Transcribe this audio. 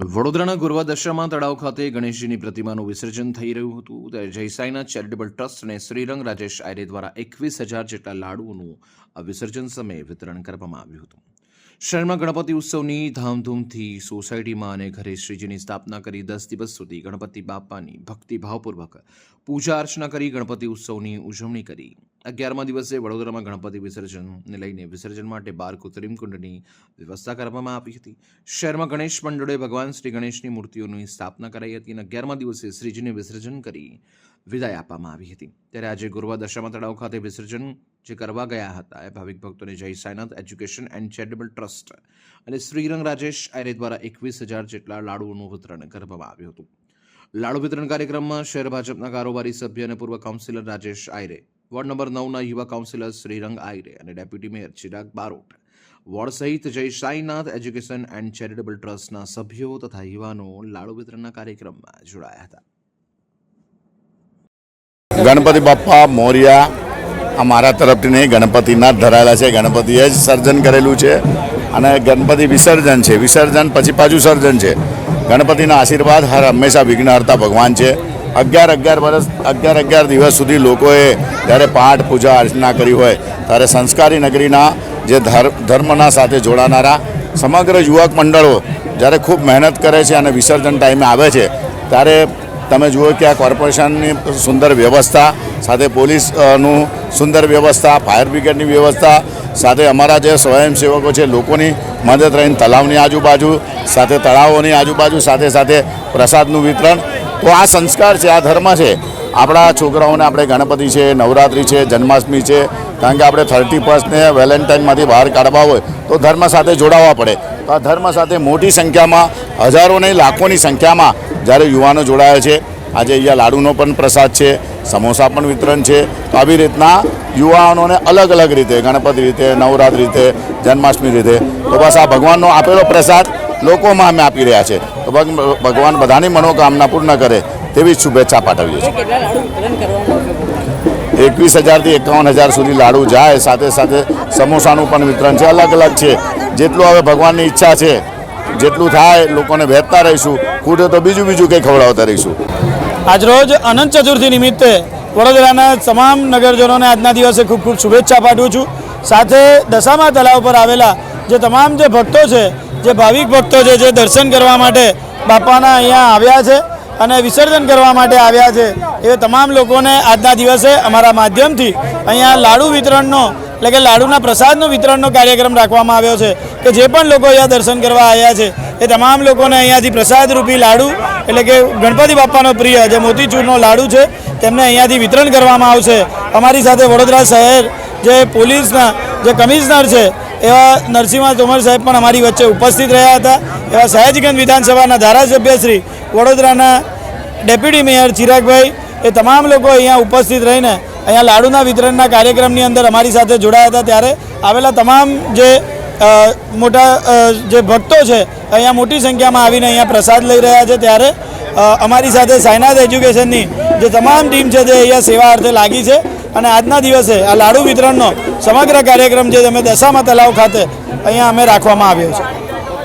વડોદરાના ગુરવા દશામાં તળાવ ખાતે ગણેશજીની પ્રતિમાનું વિસર્જન થઈ રહ્યું હતું. ત્યારે જયસાઈના ચેરિટેબલ ટ્રસ્ટ અને શ્રીરંગ રાજેશ આયરે દ્વારા એકવીસ હજાર જેટલા લાડુઓનું વિસર્જન સમયે વિતરણ કરવામાં આવ્યું હતું. શહેરમાં ગણપતિ ઉત્સવની ધામધૂમથી સોસાયટીમાં અને ઘરે શ્રીજીની સ્થાપના કરી દસ દિવસ સુધી ગણપતિ બાપાની ભક્તિભાવપૂર્વક પૂજા અર્ચના કરી ગણપતિ ઉત્સવની ઉજવણી કરી. અગિયારમા દિવસે વડોદરામાં ગણપતિ વિસર્જનને લઈને વિસર્જન માટે બાર કૃત્રિમ કુંડની વ્યવસ્થા કરવામાં આવી હતી. શહેરમાં ગણેશ મંડળોએ ભગવાન શ્રી ગણેશની મૂર્તિઓની સ્થાપના કરાઈ હતી અને અગિયારમા દિવસે શ્રીજીને વિસર્જન કરી વિદાય આપવામાં આવી હતી. ત્યારે આજે ગુરવા દશામાં તળાવ ખાતે વિસર્જન જે કરવા ગયા હતા, એ ભાવિક ભક્તોને Jay Sainath education and charitable trust અને શ્રીરંગ રાજેશ આયરે દ્વારા એકવીસ હજાર જેટલા લાડુઓનું વિતરણ કરવામાં આવ્યું હતું. લાડુ વિતરણ કાર્યક્રમમાં શહેર ભાજપના કારોબારી સભ્ય અને પૂર્વ councillor Rajesh Ayre, ward number નવના યુવા કાઉન્સિલર શ્રીરંગ આયરે અને deputy mayor Chirag Barot, ward સહિત જય સાઈનાથ એજ્યુકેશન એન્ડ ચેરિટેબલ ટ્રસ્ટના સભ્યો તથા યુવાનો લાડુ વિતરણના કાર્યક્રમમાં જોડાયા હતા. ગણપતિ બાપ્પા મોર્યા આ મારા તરફથી નહીં, ગણપતિના જ ધરાયેલા છે. ગણપતિએ જ સર્જન કરેલું છે અને ગણપતિ વિસર્જન છે. વિસર્જન પછી પાછું સર્જન છે. ગણપતિના આશીર્વાદ હર હંમેશા વિઘ્નહર્તા ભગવાન છે. અગિયાર અગિયાર વર્ષ, અગિયાર અગિયાર દિવસ સુધી લોકોએ જ્યારે પાઠ, પૂજા, અર્ચના કરી હોય, ત્યારે સંસ્કારી નગરીના જે ધર- ધર્મના સાથે જોડાનારા સમગ્ર યુવક મંડળો જ્યારે ખૂબ મહેનત કરે છે અને વિસર્જન ટાઈમે આવે છે, ત્યારે તમે જુઓ કે આ કોર્પોરેશનની સુંદર વ્યવસ્થા, સાથે પોલીસનું સુંદર વ્યવસ્થા, ફાયર બ્રિગેડની વ્યવસ્થા, સાથે અમારા જે સ્વયંસેવકો છે, લોકોની મદદ રહીને તલાવની આજુબાજુ, સાથે તળાવોની આજુબાજુ, સાથે સાથે પ્રસાદનું વિતરણ. તો આ સંસ્કાર છે, આ ધર્મ છે. આપણા છોકરાઓને આપણે ગણપતિ છે, નવરાત્રિ છે, જન્માષ્ટમી છે, કારણ કે આપણે થર્ટી ફર્સ્ટને વેલેન્ટાઇનમાંથી બહાર કાઢવા હોય, તો ધર્મ સાથે જોડાવવા પડે. તો આ ધર્મ સાથે મોટી સંખ્યામાં હજારો નહીં લાખોની સંખ્યામાં જ્યારે યુવાનો જોડાયા છે. આજે અહીંયા લાડુનો પણ પ્રસાદ છે સમોસા પણ વિતરણ છે. તો આવી રીતના યુવાનોને અલગ અલગ રીતે ગણપતિ રીતે નવરાત્ર રીતે જન્માષ્ટમી રીતે તો બસ આ ભગવાનનો આપેલો પ્રસાદ લોકોમાં અમે આપી રહ્યા છે. તો ભગવાન બધાની મનોકામના પૂર્ણ કરે તેવી જ શુભેચ્છા પાઠવીએ છીએ. એકવીસ હજારથી એકાવન હજાર સુધી લાડુ જાય સાથે સાથે સમોસાનું પણ વિતરણ છે. અલગ અલગ છે. જેટલું હવે ભગવાનની ઈચ્છા છે જેટલું થાય લોકોને વહેતા રહીશું. ખૂટે તો બીજું બીજું કંઈ ખવડાવતા રહીશું. આજરોજ અનંત ચતુર્થી નિમિત્તે વડોદરાના તમામ નગરજનોને આજના દિવસે ખૂબ ખૂબ શુભેચ્છા પાઠવું છું. સાથે દશામા તલાવ પર આવેલા જે તમામ જે ભક્તો છે, જે ભાવિક ભક્તો છે, જે દર્શન કરવા માટે બાપાના અહીંયા આવ્યા છે અને વિસર્જન કરવા માટે આવ્યા છે, એ તમામ લોકોને આજના દિવસે અમારા માધ્યમથી અહીંયા લાડુ વિતરણનો, એટલે કે લાડુના પ્રસાદનો વિતરણનો કાર્યક્રમ રાખવામાં આવ્યો છે. કે જે પણ લોકો અહીંયા દર્શન કરવા આવ્યા છે, એ તમામ લોકોને અહીંયાથી પ્રસાદ રૂપી લાડુ, એટલે કે ગણપતિ બાપાનો પ્રિય જે મોતીચૂરનો લાડુ છે, તેમને અહીંયાથી વિતરણ કરવામાં આવશે. અમારી સાથે વડોદરા શહેર જે પોલીસના, જે કમિશનર છે, એવા નરસિંહ તોમર સાહેબ પણ અમારી વચ્ચે ઉપસ્થિત રહ્યા હતા. એવા સયાજીગંજ વિધાનસભાના ધારાસભ્ય શ્રી વડોદરાના ડેપ્યુટી મેયર ચિરાગભાઈ, એ તમામ લોકો અહીંયા ઉપસ્થિત રહીને અહીંયા લાડુના વિતરણના કાર્યક્રમની અંદર અમારી સાથે જોડાયા હતા. ત્યારે આવેલા તમામ જે મોટા જે ભક્તો છે, અહીંયા મોટી સંખ્યામાં આવીને અહીંયા પ્રસાદ લઈ રહ્યા છે ત્યારે અમારી સાથે સાયનાથ એજ્યુકેશનની જે તમામ ટીમ છે તે અહીંયા સેવા અર્થે લાગી છે અને આજના દિવસે આ લાડુ વિતરણનો સમગ્ર કાર્યક્રમ જે અમે દશામા તલાવ ખાતે અહીંયા અમે રાખવામાં આવ્યો છે.